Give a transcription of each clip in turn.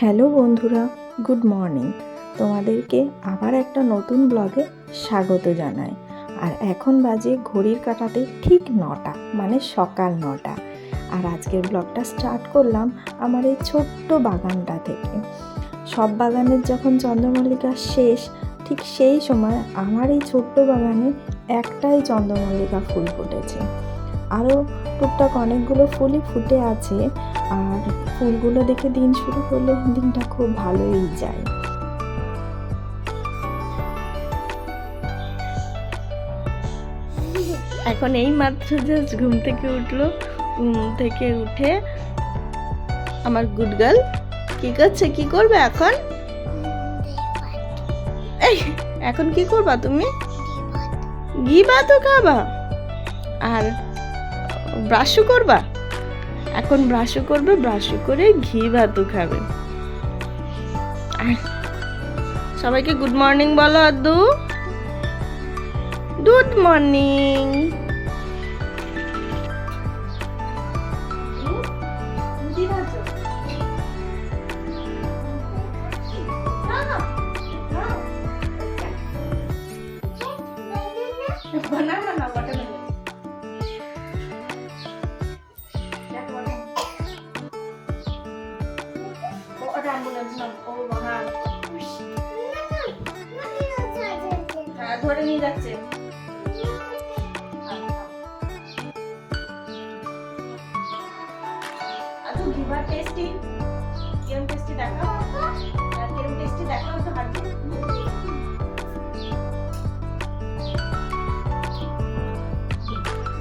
Hello বন্ধুরা, good morning. তোমাদেরকে আবার একটা নতুন ব্লগে স্বাগত জানাই। আর এখন বাজে ঘড়ির কাটাতে ঠিক নটা মানে সকাল নটা। আর আজকের ব্লগটা স্টার্ট করলাম আমার এই ছোট্ট বাগানটা থেকে। সব বাগানের যখন চন্দ্রমল্লিকা শেষ, ঠিক সেই সময় আমার এই ছোট্ট বাগানে একটাই চন্দ্রমল্লিকা ফুল ফুটেছে। আরও টুকটাক অনেকগুলো ফুলই ফুটে আছে আর ফুলগুলো দেখে দিন শুরু করলে দিনটা খুব ভালোই যায়। এখন এই মাত্র জাস্ট ঘুম থেকে উঠল। ঘুম থেকে উঠে আমার গুড গার্ল কি করছে? কি করবে এখন? এই এখন কি করবা তুমি? ঘি ভাতও খাবা? আর ব্রাশও করবা? এখন ব্রাশও করবে, ব্রাশও করে ঘি ভাতও খাবে। সবাইকে গুড মর্নিং বলো আদু। গুড মর্নিং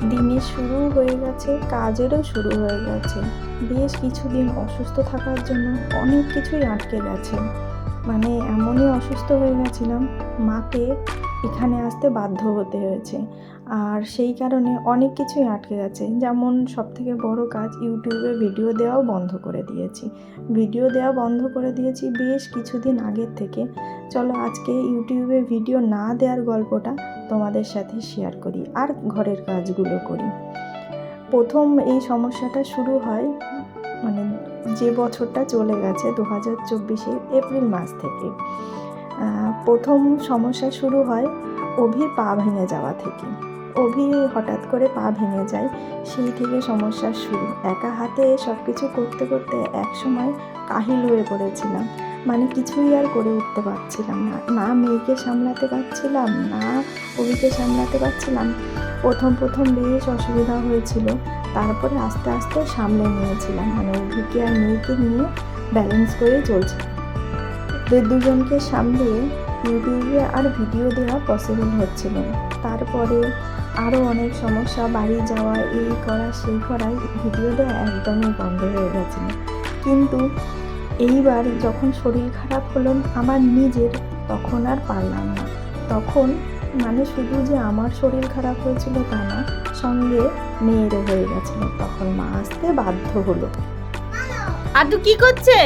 দিনের শুরু হয়ে গেছে, কাজেরও শুরু হয়ে গেছে। বেশ কিছুদিন অসুস্থ থাকার জন্য অনেক কিছুই আটকে গেছে। মানে এমনই অসুস্থ হয়ে গেছিলাম, মাকে এখানে আসতে বাধ্য হতে হয়েছে। আর সেই কারণে অনেক কিছুই আটকে গেছে। যেমন সব থেকে বড় কাজ ইউটিউবে ভিডিও দেওয়াও বন্ধ করে দিয়েছি। ভিডিও দেওয়া বন্ধ করে দিয়েছি বেশ কিছুদিন আগের থেকে। চলো আজকে ইউটিউবে ভিডিও না দেওয়ার গল্পটা তোমাদের সাথে শেয়ার করি আর ঘরের কাজগুলো করি। প্রথম এই সমস্যাটা শুরু হয় মানে যে বছরটা চলে গেছে দু হাজার চব্বিশের এপ্রিল মাস থেকে। প্রথম সমস্যা শুরু হয় অভির পা ভেঙে যাওয়া থেকে। অভি হঠাৎ করে পা ভেঙে যায়, সেই থেকে সমস্যা শুরু। একা হাতে সব কিছু করতে করতে এক সময় কাহিল হয়ে পড়েছিলাম। মানে কিছুই আর করে উঠতে পারছিলাম না। না মেয়েকে সামলাতে পারছিলাম, না অভিকে সামলাতে পারছিলাম। প্রথম প্রথম বেশ অসুবিধা হয়েছিল। তারপরে আস্তে আস্তে সামলে নিয়েছিলাম। মানে অভিকে আর মেয়েকে নিয়ে ব্যালেন্স করে চলছে। ওদের দুজনকে সামলিয়ে ইউটিউবে আর ভিডিও দেওয়া পসিবল হচ্ছিল তারপরে আরও অনেক সমস্যা, বাড়ি যাওয়া, এই করা, সেই করায় ভিডিও দেওয়া একদমই বন্ধ হয়ে গেছিল। কিন্তু এইবার যখন শরীর খারাপ হলো আমার নিজের, তখন আর পারলাম না। তখন মানে শুধু যে আমার শরীর খারাপ হয়েছিল তা না, সঙ্গে মেয়েরও হয়ে গেছিল। তখন মা আসতে বাধ্য হলো। আর আদু কি করছে?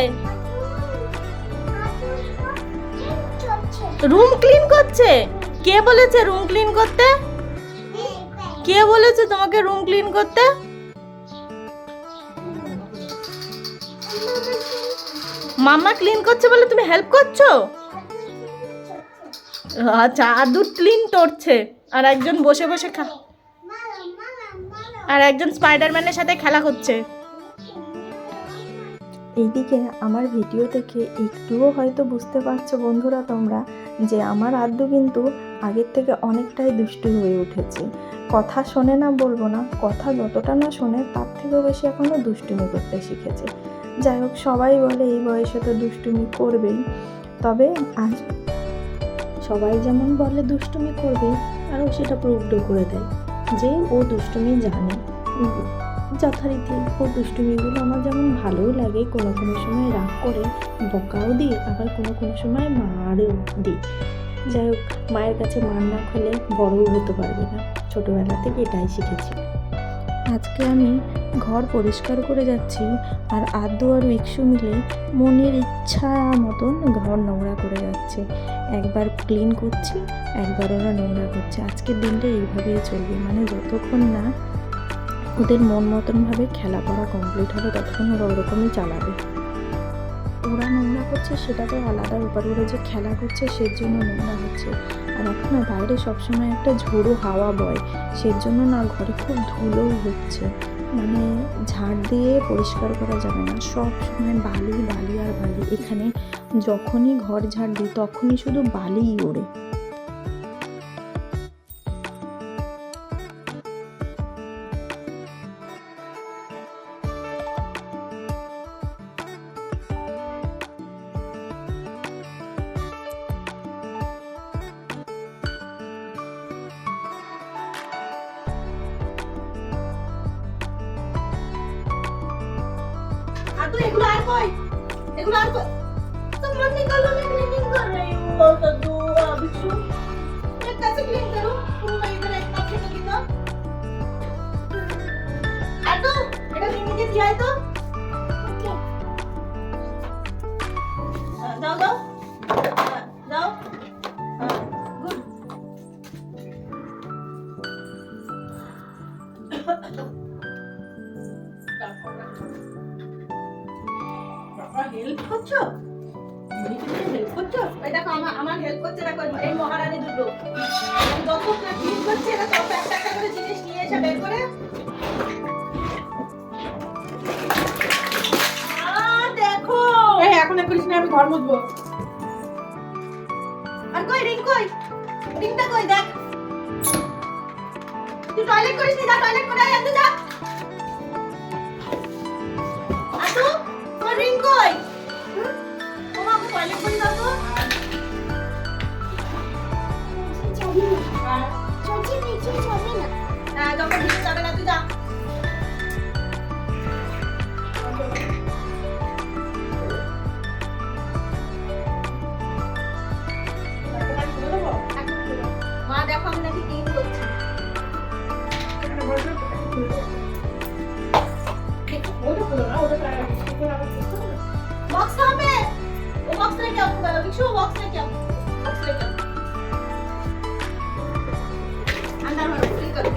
রুম ক্লিন করছে? কে বলেছে রুম ক্লিন করতে? কে বলেছে তোমাকে রুম ক্লিন করতে? মামা ক্লিন করছে বলে তুমি হেল্প করছ? আচ্ছা আদু ক্লিন করছে। আর একজন বসে বসে খা আর একজন স্পাইডারম্যানের সাথে খেলা করছে। এইদিকে আমার ভিডিও থেকে একটুও হয়তো বুঝতে পারছ বন্ধুরা তোমরা যে আমার আদ্দু কিন্তু আগের থেকে অনেকটাই দুষ্টু হয়ে উঠেছে। কথা শোনে না বলব না, কথা যতটা না শোনে তার থেকেও বেশি এখনও দুষ্টুমি করতে শিখেছে। যাই হোক, সবাই বলে এই বয়সে তো দুষ্টুমি করবেই। তবে আজ সবাই যেমন বলে দুষ্টুমি করবে আরও সেটা প্রুভড করে দেয় যে ও দুষ্টুমি জানে। যথারীতি ও দুষ্টুমিগুলো আমার যেমন ভালোও লাগে, কোনো কোনো সময় রাগ করে বকাও দিই, আবার কোনো কোনো সময় মারও দিই। যাই হোক, মায়ের কাছে মার না খেলে বড়ও হতে পারবে না। ছোটোবেলা থেকে এটাই শিখেছি। আজকে আমি ঘর পরিষ্কার করে যাচ্ছি আর আদু আর ইকসু মিলে মনের ইচ্ছা মতন ঘর নোংরা করে যাচ্ছে। একবার ক্লিন করছি, একবার ওরা নোংরা করছে। আজকের দিনটা এইভাবেই চলবে। মানে যতক্ষণ না ওদের মন মতনভাবে খেলা করা কমপ্লিট হবে, ততক্ষণ ওরা ওরকমই চালাবে। ওরা নোংরা করছে, সেটা তো আলাদা ব্যাপার। ওরা যে খেলা করছে, সের জন্য নোংরা হচ্ছে। আর এখন বাইরে সবসময় একটা ঝোড়ো হাওয়া বয়। সের জন্য না, ঘরে খুব ধুলোও হচ্ছে। মানে ঝাড় দিয়ে পরিষ্কার করা যাবে না। সব সময় বালি বালি আর বালি। এখানে যখনই ঘর ঝাড় দিই, তখনই শুধু বালিই ওড়ে। তুই এগুলো আর কই এগুলো আর কই तो मन निकालो मैं क्लीनिंग कर रही हूँ बहुत अद्दू बिच्छू मैं कैसे क्लीन करूँ আমার আমার হেল্প করছে দেখো এই মহারানী দুটো। যত না করছে এরা তত একটা একটা করে জিনিস নিয়ে এসে বের করে দেখো। এখন এক করিস না আমি ঘর মুছবো। আর কই রিং কই? রিংটা কই দেখ। তুই টয়লেট করিস নি যা টয়লেট করে আয় আনতে যা। अंशु बॉक्स लेके आओ बॉक्स लेके आओ अंदर भरो करो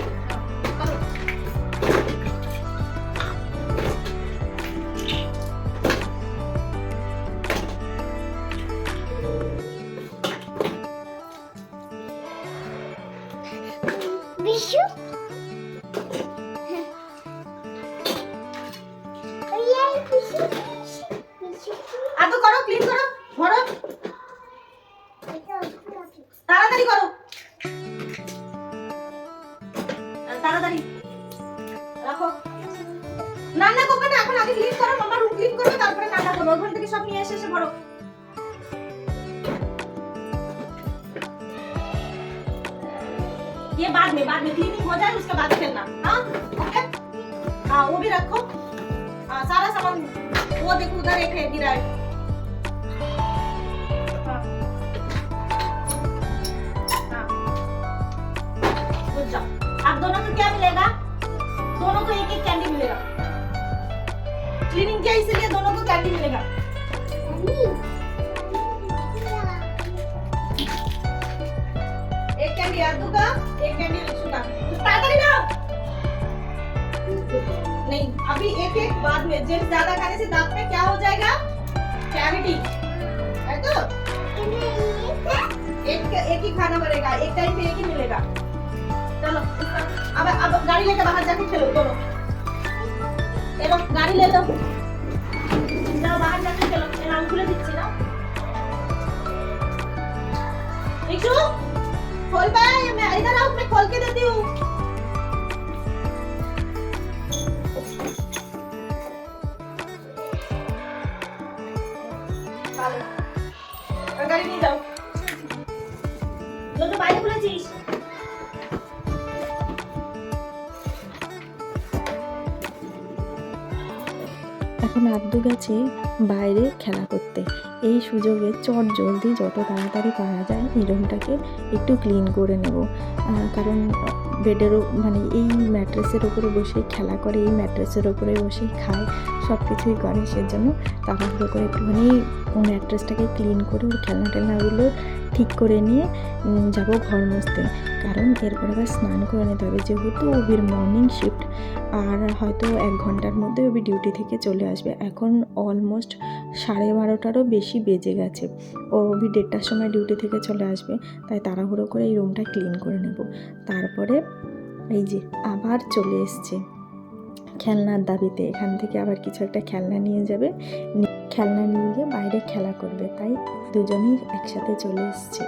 থেকে সব নিয়ে এসে এসে ভরো ये बाद में बाद में क्लीनिंग हो जाए उसके बाद खेलना हाँ ओके हाँ वो भी रखो हाँ सारा सामान वो देखो उधर एक है गिरा है हाँ। हाँ। Good job. अब दोनों को क्या मिलेगा दोनों को एक एक कैंडी मिलेगा क्लीनिंग किया इसलिए दोनों को कैंडी मिलेगा एक कैंडी आदू का एक कैंडी लक्ष्मी का ताड़ाताड़ी ना नहीं अभी एक एक बाद में जिम ज्यादा खाने से दांत में क्या हो जाएगा कैविटी है तो एक एक ही खाना पड़ेगा एक टाइम पे एक ही मिलेगा चलो अब अब गाड़ी लेकर बाहर जाके खेलो दोनों ये लो गाड़ी ले लो जाओ बाहर जाके खेलो ये नाम खुले दिच्छी ना रिक्शु खोल पाया मैं इधर आओ मैं खोल के देती हूँ ভালো আর গাড়ি নিয়ে যাও দুটো বাইরে খুলেছিস আদ্দু গেছে বাইরে খেলা করতে। এই সুযোগে চট জলদি যত তাড়াতাড়ি পারা যায় এই একটু ক্লিন করে নেব। কারণ বেডেরও মানে এই ম্যাট্রেসের ওপরে বসেই খেলা করে, এই ম্যাট্রেসের ওপরে বসেই খায় সব কিছুই করে। সেজন্য তাড়াহুড়ো করে একটুখানি ম্যাট্রেসটাকে ক্লিন করে ওর খেলনা টেলনাগুলো ঠিক করে নিয়ে যাব ঘর মুছতে। কারণ এরপরে আবার স্নান করে নিতে হবে। যেহেতু ওবির মর্নিং শিফট আর হয়তো এক ঘণ্টার মধ্যে ওবি ডিউটি থেকে চলে আসবে। এখন অলমোস্ট সাড়ে বারোটারও বেশি বেজে গেছে। ও অভি দেড়টার সময় ডিউটি থেকে চলে আসবে। তাই তাড়াহুড়ো করে এই রুমটা ক্লিন করে নেব। তারপরে এই যে আবার চলে এসছে। খেলনার দাবিতে। এখান থেকে আবার কিছু একটা খেলনা নিয়ে যাবে। খেলনা নিয়ে গিয়ে বাইরে খেলা করবে, তাই দুজনেই একসাথে চলে এসছে।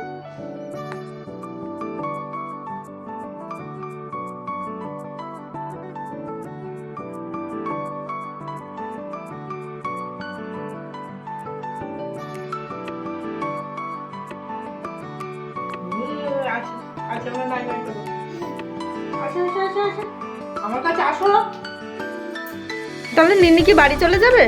তাহলে নিনি কি বাড়ি চলে যাবে?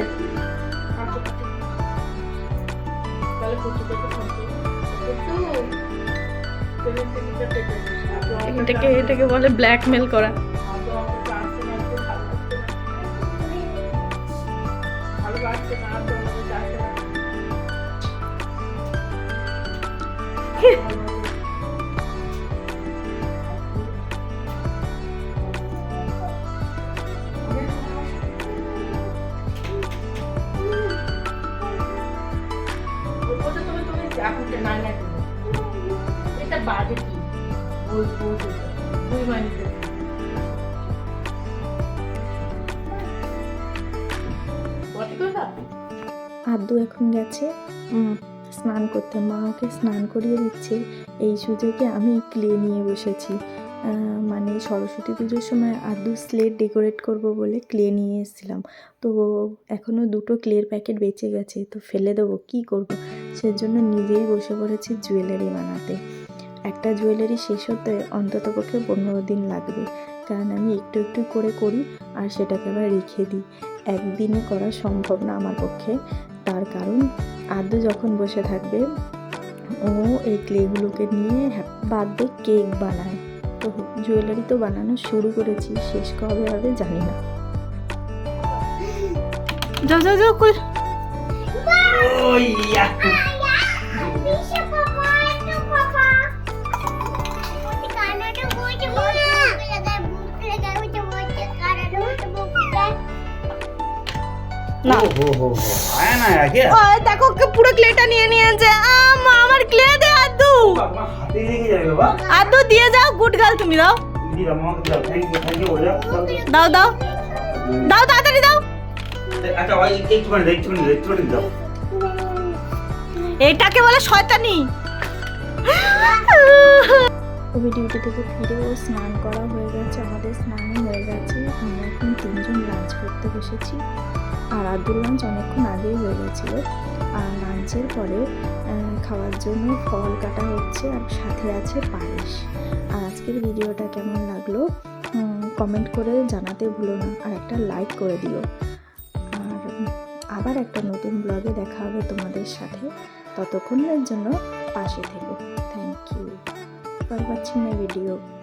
এখন যে নাই নাই করবে এটা বাজে কি? বটি কথা আদ্দু এখন গেছে। স্নান করতে। মা ওকে স্নান করিয়ে দিচ্ছে। এই সুযোগে আমি ক্লে নিয়ে বসেছি। মানে সরস্বতী পুজোর সময় আদ্দু স্লেট ডেকোরেট করব বলে ক্লে নিয়ে এসেছিলাম। তো এখনও দুটো ক্লের প্যাকেট বেঁচে গেছে। তো ফেলে দেবো। কী করব? সেজন্য নিজেই বসে পড়েছি জুয়েলারি বানাতে। একটা জুয়েলারি শেষ হতে অন্তত পক্ষে পনেরো দিন লাগবে। কারণ আমি একটু একটু করে করি আর সেটাকে আবার রেখে দিই। একদিনে করা সম্ভব না আমার পক্ষে। তার কারণ আদ্য যখন বসে থাকবে ও এই ক্লেগুলোকে নিয়ে বার্থডে কেক বানায়। তো জুয়েলারি তো বানানো শুরু করেছি শেষ কবে হবে জানি না। যাও যাও যাও কই? ना हो हो हो आया ना आया क्या ওই দেখো কে পুরো ক্লেটা নিয়ে নিয়েছে আম আমার ক্লে দে আদু बाबा हाथे लेके जाएगा बाबा আদু দিয়ে যাও গুড গার্ল তুমি দাও दीदी रमवा के जाओ थैंक यू थैंक यू हो जाओ দাও দাও দাও তাড়াতাড়ি দাও अच्छा भाई एक मिनट एक मिनट एक मिनट जाओ এটাকে বলে শয়তানি ওই ডিউটি থেকে ফিরে ও স্নান করা হয়ে গেছে আমাদের স্নানও হয়ে গেছে আমরা এখন তিনজন লাঞ্চ করতে বসেছি আর আদুর লাঞ্চ অনেকক্ষণ আগেই হয়ে গেছিল। আর লাঞ্চের পরে খাওয়ার জন্য ফল কাটা হচ্ছে আর সাথে আছে পায়েস। আর আজকের ভিডিওটা কেমন লাগল কমেন্ট করে জানাতে ভুলো না আর একটা লাইক করে দিও। আর আবার একটা নতুন ব্লগে দেখা হবে তোমাদের সাথে। ততক্ষণের জন্য পাশে থেকো। Thank you for watching my video.